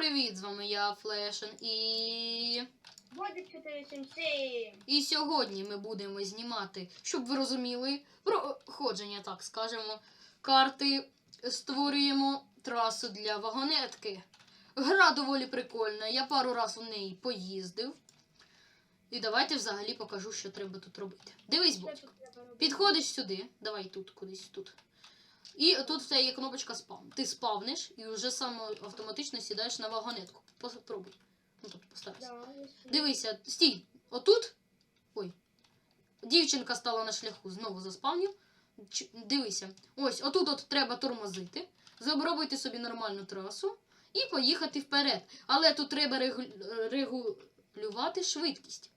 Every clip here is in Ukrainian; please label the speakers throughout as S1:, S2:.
S1: привіт! З вами я, Флешен, і.
S2: Бодик 477.
S1: І сьогодні ми будемо знімати, щоб ви розуміли, проходження, так скажемо, карти. Створюємо трасу для вагонетки. Гра доволі прикольна. Я пару раз у неї поїздив. І давайте взагалі покажу, що треба тут робити. Дивись,
S2: робити?
S1: Підходиш сюди, давай тут, кудись тут. І тут тебе є кнопочка спам. Ти спавниш і вже сам автоматично сідаєш на вагонетку. Попробуй. Ну тут постарайся.
S2: Да, я ще-
S1: Дивися, стій. Отут. Ой. Дівчинка стала на шляху, знову заспавнив. Ч- Дивися. Ось, отут от треба тормозити, зробити собі нормальну трасу і поїхати вперед. Але тут треба регу- регулювати швидкість.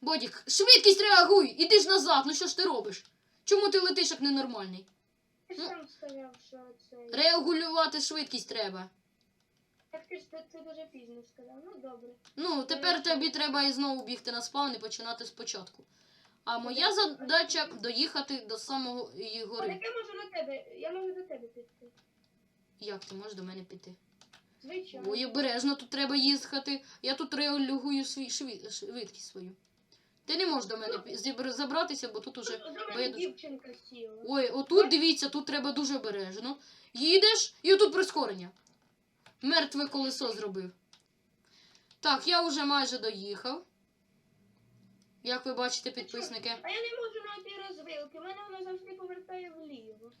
S1: Бодік, швидкість реагуй! Іди ж назад, ну що ж ти робиш? Чому ти летиш як ненормальний?
S2: Ти
S1: ну.
S2: сам сказав, що це.
S1: Регулювати швидкість треба.
S2: Так ти ж це, це дуже пізно сказав. Ну добре.
S1: Ну, тепер тобі треба і знову бігти на спавн і починати спочатку. А моя задача доїхати до самого її гори.
S2: так я можу до тебе. Я можу до тебе піти.
S1: Як ти можеш до мене піти?
S2: Звичайно.
S1: Ой, обережно, тут треба їхати. Я тут регулюю свій швид- швидкість свою. Ти не можеш до мене зібр- забратися, бо тут уже. Бо я дуже-
S2: дівчинка сіла.
S1: Ой, отут дивіться, тут треба дуже обережно. Їдеш і отут прискорення. Мертве колесо зробив. Так, я вже майже доїхав. Як ви бачите, підписники.
S2: А я не можу знайти розвилки. У мене вона завжди повертає вліво.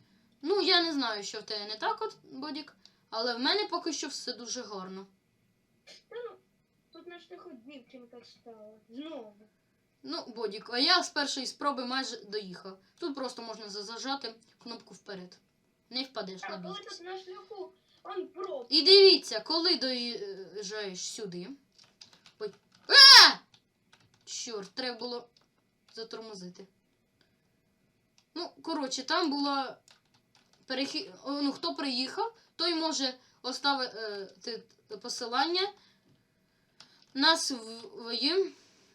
S1: Ну, я не знаю, що в тебе не так, от, Бодік, але в мене поки що все дуже гарно.
S2: Та ну, тут на шляху дівчинка стала. Знову.
S1: Ну, Бодік, а я з першої спроби майже доїхав. Тут просто можна за- зажати кнопку вперед. Не впадеш на
S2: проб.
S1: І дивіться, коли доїжджаєш сюди. Ой. А! Чорт, треба було затормозити. Ну, коротше, там була перехід. Ну, хто приїхав, той може оставити посилання на свою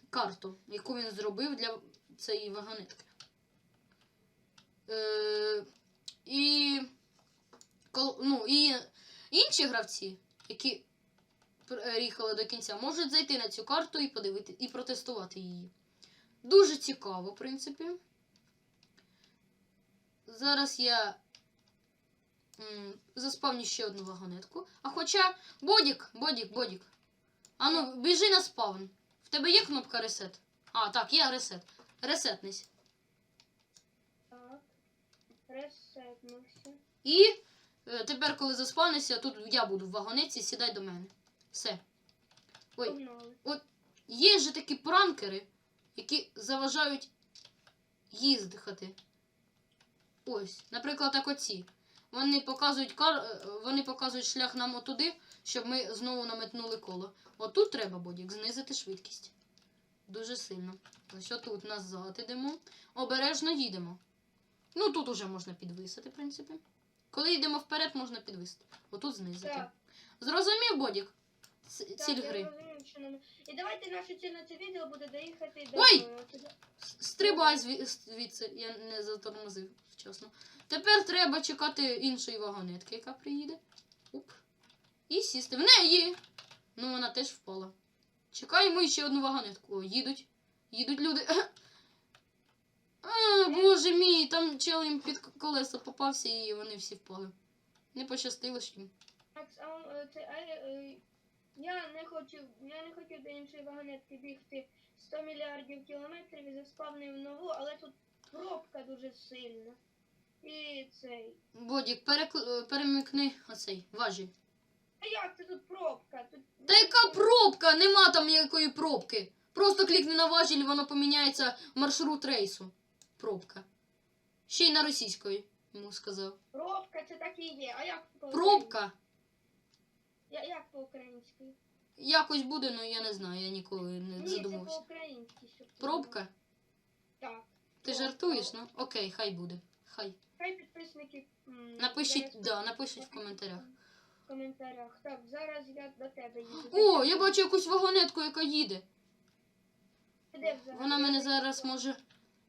S1: карту, яку він зробив для цієї вагонетки. Е, і, ну, і інші гравці, які приїхали до кінця, можуть зайти на цю карту і подивити, і протестувати її. Дуже цікаво, в принципі. Зараз я заспавню ще одну вагонетку. А хоча. Бодік, Бодік, Бодік. Ану, біжи на спавн. В тебе є кнопка ресет? А, так, є ресет. Ресетнись.
S2: Так. Ресетнувся.
S1: І е, тепер, коли заспавнишся, тут я буду в вагонетці, сідай до мене. Все. Ой,
S2: Погнали.
S1: Є же такі пранкери, які заважають їздити. Ось, наприклад, так оці. Вони показують кар... е, вони показують шлях нам отуди, щоб ми знову наметнули коло. Отут треба, Бодік, знизити швидкість. Дуже сильно. Ось отут назад ідемо. Обережно їдемо. Ну тут уже можна підвисити, в принципі. Коли йдемо вперед, можна підвисити. Отут знизити. Зрозумів, Бодік? Ціль гри.
S2: І давайте наша ціль на це відео буде доїхати до.
S1: Ой!
S2: е,
S1: Стрибай звідси, я не затормозив вчасно. Тепер треба чекати іншої вагонетки, яка приїде. Уп. І сісти. В неї! Ну, вона теж впала. Чекаємо ще одну вагонетку. О, їдуть. Їдуть люди. А, боже мій, там чел їм під колеса попався і вони всі впали. Не пощастило ж їм.
S2: Я не хочу, я не хотів до іншої вагонетки бігти 100 мільярдів кілометрів і заспавнив нову, але тут пробка дуже сильна. І цей.
S1: Бодік, перекл... перемикни оцей, важіль.
S2: А як це тут пробка? Тут
S1: Та яка пробка? Нема там ніякої пробки. Просто клікни на важіль, воно поміняється маршрут рейсу. Пробка. Ще й на російської, йому сказав.
S2: пробка це так і є. А як по
S1: Пробка.
S2: Я, як по-українськи?
S1: Якось буде, ну я не знаю, я ніколи не
S2: Ні, це по-українськи. щоб
S1: Пробка?
S2: Так.
S1: Ти
S2: Пробка.
S1: жартуєш? Ну окей, хай буде. Хай.
S2: Хай підписники м,
S1: Напишіть,
S2: зараз
S1: да, напишіть в коментарях.
S2: в коментарях. Так, зараз я до тебе їду.
S1: О, я бачу якусь вагонетку, яка їде.
S2: Ти де взагалі?
S1: Вона мене зараз може.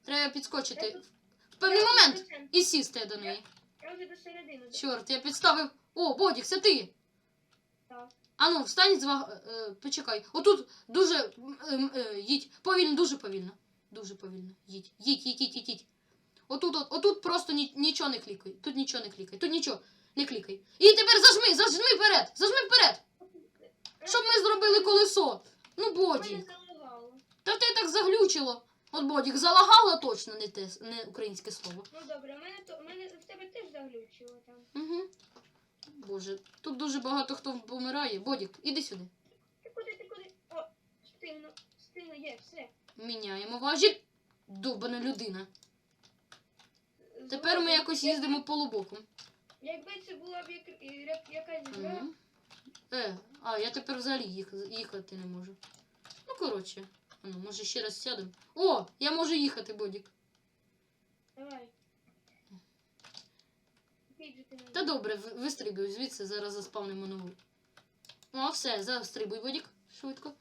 S1: Треба підскочити.
S2: Тут-
S1: В певний
S2: Я
S1: момент
S2: вже до цен-
S1: і сісти до неї.
S2: Я вже до середини.
S1: Чорт, я підставив. О, Бодік, це ти!
S2: Так.
S1: Ану, встань з ваг... е, почекай. Отут дуже м, е, їдь. Повільно, дуже повільно. Дуже повільно. Їдь. Їдь, їдь, їдь, їдь, їдь. Отут, от, отут просто ні, нічого не клікай. Тут нічого не клікай. Тут нічого не клікай. І тепер зажми, зажми вперед! Зажми вперед! Щоб ми зробили колесо. Ну,
S2: залагало.
S1: Та те так заглючило. От Бодік, залагало точно не те, не українське слово.
S2: Ну добре, мене то мене в тебе теж заглючило там.
S1: Угу. Боже, тут дуже багато хто помирає. Бодік, іди сюди.
S2: Ти куди, ти куди? О, стильно, стильно є, все.
S1: Міняємо важіль. Довбана людина. Тепер ми якось їздимо полубоком.
S2: Якби це була б як, як, якась гра,
S1: Угу. Е, а я тепер взагалі їх, їхати не можу. Ну, коротше. А Ну, може ще раз сядемо. О, я можу їхати, Бодік.
S2: давай. Підь же ти на
S1: Та добре, в- вистрибуй звідси, зараз заспавнимо нову. О, все, застрибуй, Бодік. Швидко.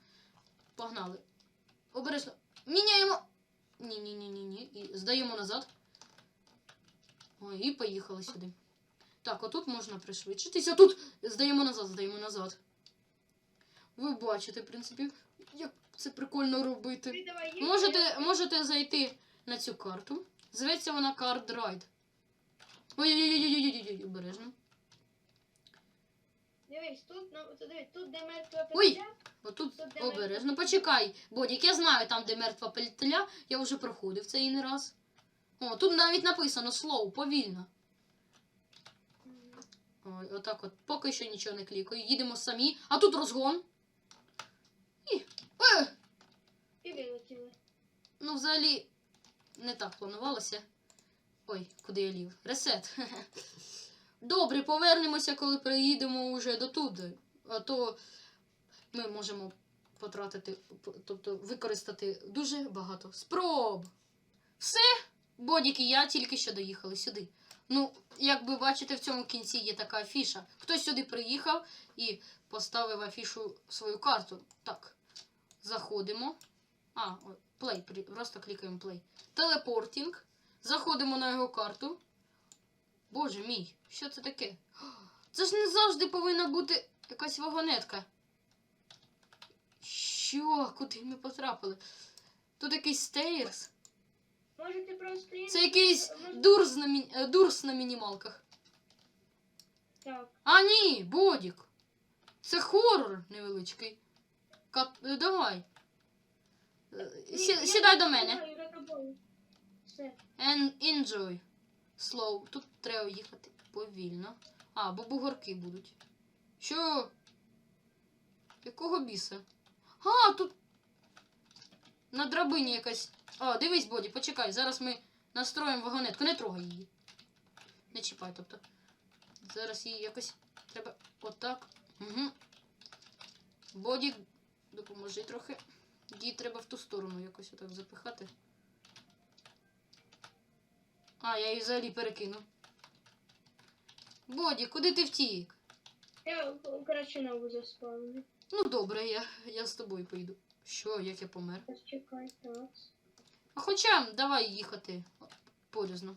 S1: Погнали. Обережно. Міняємо. Ні, ні, ні, ні, ні. І здаємо назад. Ой, і поїхали сюди. Так, отут можна пришвидшитися. Тут здаємо назад, здаємо назад. Ви бачите, в принципі, як це прикольно робити. Можете, можете зайти на цю карту. Зветься вона Card Ride. Ой-ой-ой-ой-ой-ой, обережно.
S2: Дивись, тут, ну, то дивись, тут де мертва
S1: Ой!
S2: петля,
S1: Отут
S2: Тут де
S1: обережно. Почекай, Бодік, я знаю там, де мертва петля. Я вже проходив це і не раз. О, тут навіть написано slow, повільно.
S2: М,
S1: Ой, отак от. Поки що нічого не клікаю. Їдемо самі. А тут розгон. І. Е!
S2: і вилетіли.
S1: Ну, взагалі, не так планувалося. Ой, куди я лів? Ресет. Добре, повернемося, коли приїдемо уже до туди. А то ми можемо потратити, тобто використати дуже багато спроб. Все, Бодік і я тільки що доїхали сюди. Ну, як ви бачите, в цьому кінці є така афіша. Хтось сюди приїхав і поставив афішу свою карту. Так, заходимо. А, плей, просто клікаємо плей. Телепортінг. Заходимо на його карту. Боже мій, що це таке? Це ж не завжди повинна бути якась вагонетка. Що? Куди ми потрапили? Тут якийсь стейрс.
S2: Може ти просто?
S1: Це якийсь дурс на, мі... е, дурс на мінімалках.
S2: Так.
S1: А ні, Бодік. Це хорор невеличкий. Кат... е, Давай. Е, Сі... Сідай до мене.
S2: тобою, за тобою. Все.
S1: And enjoy. Slow. Тут треба їхати повільно. А, бо бугорки будуть. Що? Якого біса? А, тут. На драбині якась. А, дивись, Боді, почекай. Зараз ми настроїмо вагонетку. Не трогай її. Не чіпай, тобто. Зараз її якось треба отак. Угу. Боді, допоможи трохи. Її треба в ту сторону якось отак запихати. А, я її взагалі перекину. Боді, куди ти втік?
S2: Я коротше нову заспавню.
S1: Ну добре, я, я з тобою поїду. Що, як я помер?
S2: Чекай, так.
S1: А хоча, давай їхати порізно.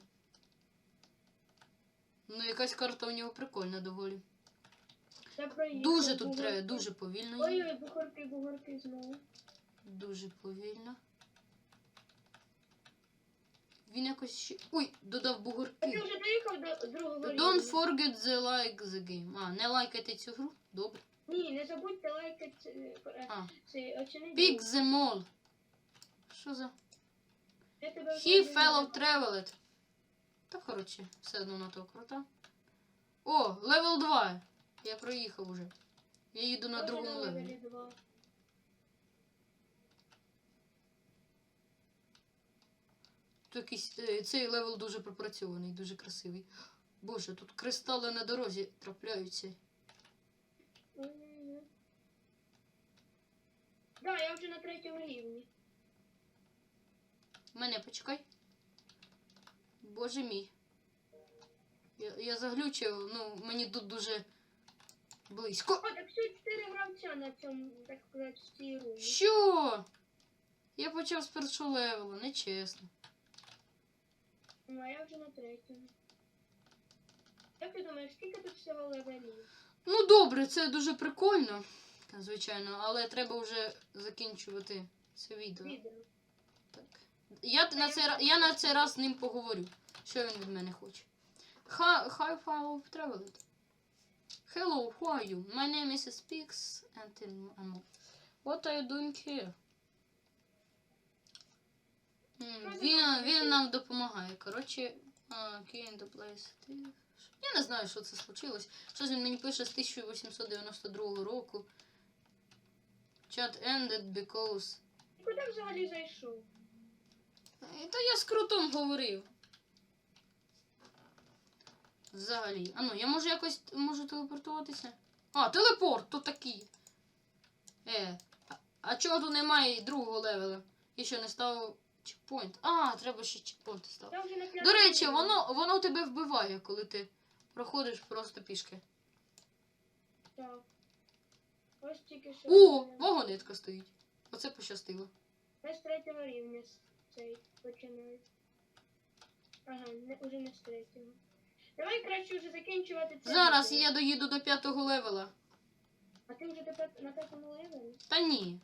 S1: Ну, якась карта у нього прикольна доволі.
S2: Проїхав.
S1: Дуже тут
S2: бугорки.
S1: треба, дуже повільно.
S2: Ой-ой, бугорки, бугорки знову.
S1: Дуже повільно. Він якось ще. Ой, додав
S2: А ти вже доїхав до другого
S1: Don't
S2: рівня?
S1: forget the like the game. А, не лайкайте цю гру? Добре.
S2: Ні, не забудьте лайкати е,
S1: А.
S2: цей оціни.
S1: Pick the mall. Що за?
S2: Я тебе
S1: He
S2: вже
S1: fellow traveled. Та коротше, все одно на то крута. О, левел 2. Я проїхав уже. Я їду на другому
S2: левелі
S1: левелі.
S2: два.
S1: Якийсь, е, цей левел дуже пропрацьований, дуже красивий. Боже, тут кристали на дорозі трапляються.
S2: Ой-ой-ой. Да, я вже на третьому рівні.
S1: Мене почекай. Боже мій. Я, я заглючив, ну, мені тут дуже близько.
S2: О, так все чотири гравця на цьому, так сказати, в цій румі.
S1: Що? Я почав з першого левела, нечесно.
S2: Ну, а я вже на третьому. Як ти думаєш, скільки тут всього левелів?
S1: Ну, добре, це дуже прикольно, звичайно, але треба вже закінчувати це відео.
S2: Відео.
S1: Так. Я на цей, ра- я на цей раз з ним поговорю. Що він від мене хоче. Hi, hi, fellow traveler. Hello, who are you? My name is Speaks and um, What are you doing here? М, Він, він нам допомагає. Коротше, place. Ти- Я не знаю, що це случилось. Щось він мені пише з 1892 року. Chat ended because
S2: Куди взагалі зайшов?
S1: Е, Та я з крутом говорив. Взагалі. А ну, я можу якось можу телепортуватися? А, телепорт, то такий. Е. А, а чого тут немає другого левела? Я ще не ставив чекпоінт. А, треба ще чекпоінт ставити. До речі, воно, воно тебе вбиває, коли ти проходиш просто пішки.
S2: Так. Ось тільки що.
S1: О, вагонетка стоїть. Оце пощастило.
S2: Я з третього рівня цей починаю. Ага, не, уже не з третього. Давай краще вже закінчувати це.
S1: Зараз я доїду до п'ятого левела.
S2: А ти вже тепер на п'ятому левелі?
S1: Та ні.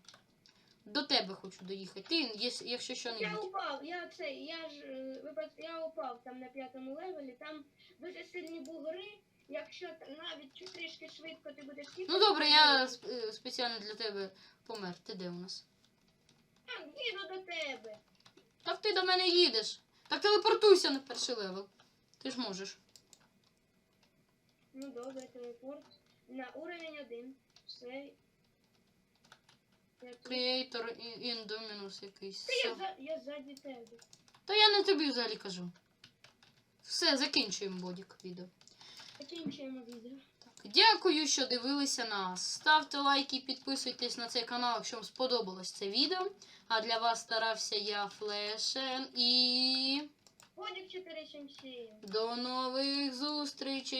S1: До тебе хочу доїхати. Ти, якщо що не
S2: Я упав, я це, я ж е, я упав там на п'ятому левелі, там дуже сильні бугори. Якщо навіть чуть трішки швидко ти будеш їхати.
S1: Ну добре, я е, спеціально для тебе помер. Ти де у нас?
S2: А, їду до тебе.
S1: Так ти до мене їдеш. Так телепортуйся на перший левел. Ти ж можеш.
S2: Ну добре, телепорт. На уровень один. Все.
S1: Creator in якийсь.
S2: Та я,
S1: Все.
S2: за, я ззаді тебе.
S1: Та я не тобі взагалі кажу. Все, закінчуємо бодік відео.
S2: Закінчуємо відео.
S1: Дякую, що дивилися нас. Ставте лайки, підписуйтесь на цей канал, якщо вам сподобалось це відео. А для вас старався я Флешен і.
S2: Ходик 477.
S1: До нових зустрічей!